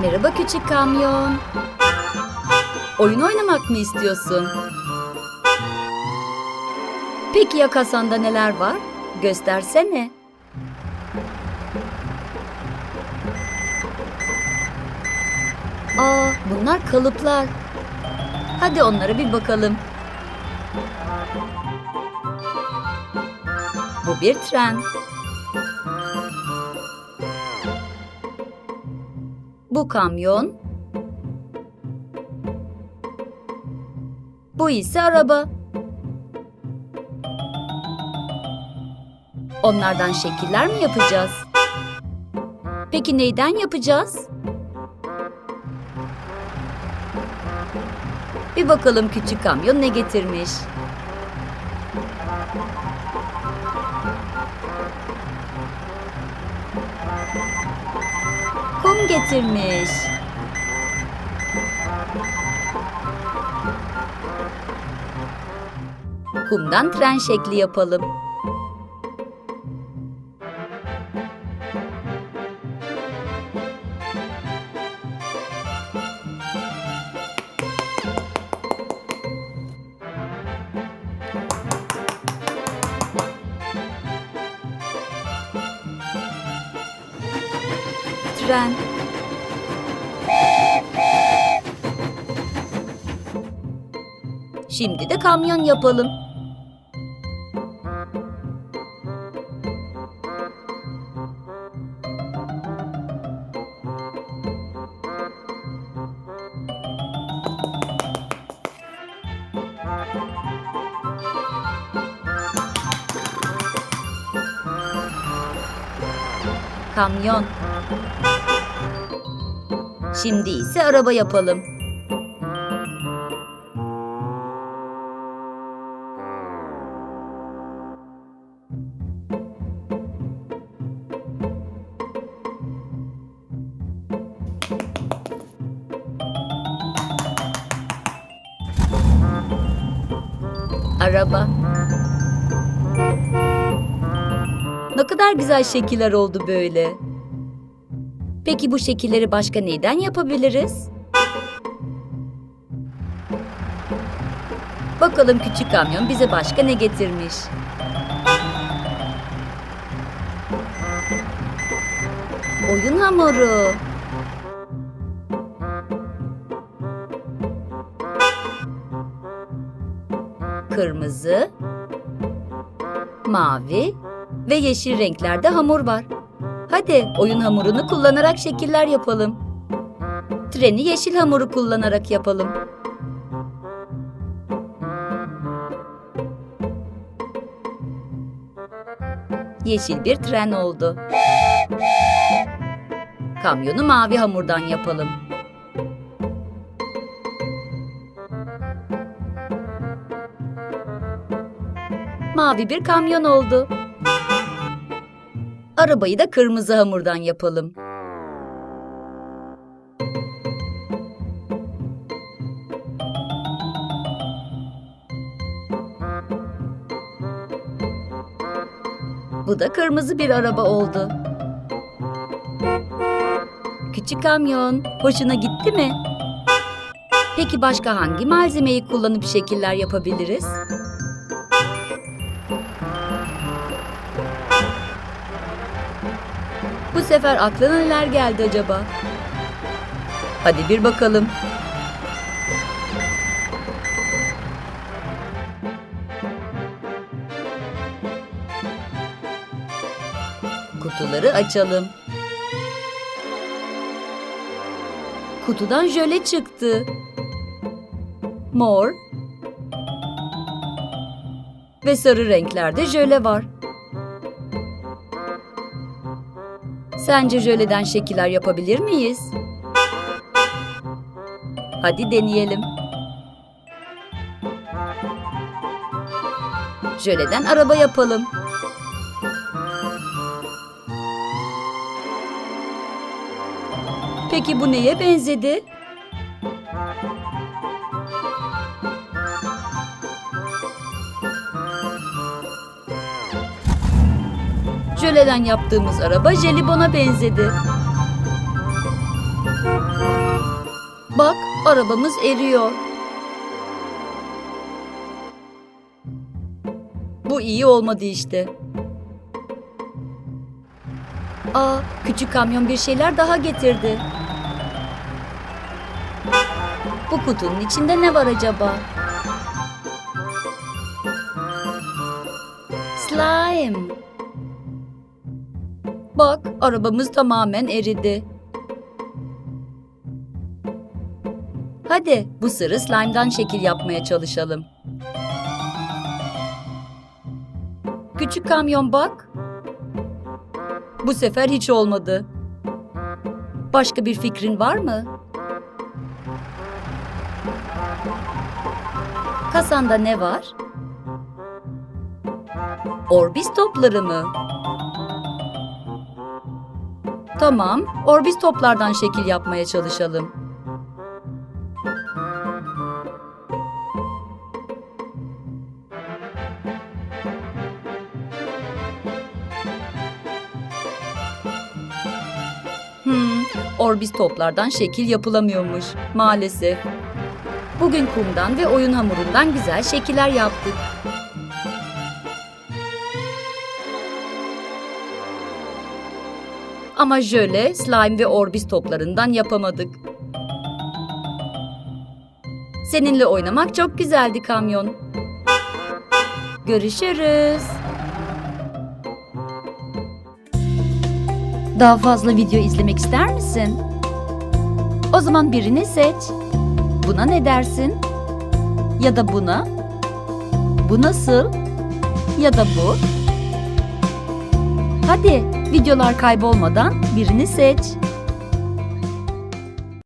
Merhaba küçük kamyon. Oyun oynamak mı istiyorsun? Peki ya kasanda neler var? Göstersene. Aa, bunlar kalıplar. Hadi onlara bir bakalım. Bu bir tren. Bu kamyon. Bu ise araba. Onlardan şekiller mi yapacağız? Peki neyden yapacağız? Bir bakalım küçük kamyon ne getirmiş. Kum getirmiş. Kumdan tren şekli yapalım. Tren. Şimdi de kamyon yapalım. Kamyon. Şimdi ise araba yapalım. Araba. Ne kadar güzel şekiller oldu böyle. Peki bu şekilleri başka neyden yapabiliriz? Bakalım küçük kamyon bize başka ne getirmiş? Oyun hamuru. Kırmızı, mavi ve yeşil renklerde hamur var. Hadi oyun hamurunu kullanarak şekiller yapalım. Treni yeşil hamuru kullanarak yapalım. Yeşil bir tren oldu. Kamyonu mavi hamurdan yapalım. Mavi bir kamyon oldu. Arabayı da kırmızı hamurdan yapalım. Bu da kırmızı bir araba oldu. Küçük kamyon, hoşuna gitti mi? Peki başka hangi malzemeyi kullanıp şekiller yapabiliriz? Bu sefer aklına neler geldi acaba? Hadi bir bakalım. Kutuları açalım. Kutudan jöle çıktı. Mor ve sarı renklerde jöle var. Sence jöleden şekiller yapabilir miyiz? Hadi deneyelim. Jöleden araba yapalım. Peki bu neye benzedi? Jöleden yaptığımız araba jelibona benzedi. Bak, arabamız eriyor. Bu iyi olmadı işte. Aa, küçük kamyon bir şeyler daha getirdi. Bu kutunun içinde ne var acaba? Slime. Bak, arabamız tamamen eridi. Hadi bu sarı slime'dan şekil yapmaya çalışalım. Küçük kamyon bak. Bu sefer hiç olmadı. Başka bir fikrin var mı? Kasanda ne var? Orbis topları mı? Tamam, orbis toplardan şekil yapmaya çalışalım. Hmm, orbis toplardan şekil yapılamıyormuş maalesef. Bugün kumdan ve oyun hamurundan güzel şekiller yaptık. Ama jöle, slime ve orbis toplarından yapamadık. Seninle oynamak çok güzeldi kamyon. Görüşürüz. Daha fazla video izlemek ister misin? O zaman birini seç. Buna ne dersin? Ya da buna? Bu nasıl? Ya da bu? Hadi videolar kaybolmadan birini seç.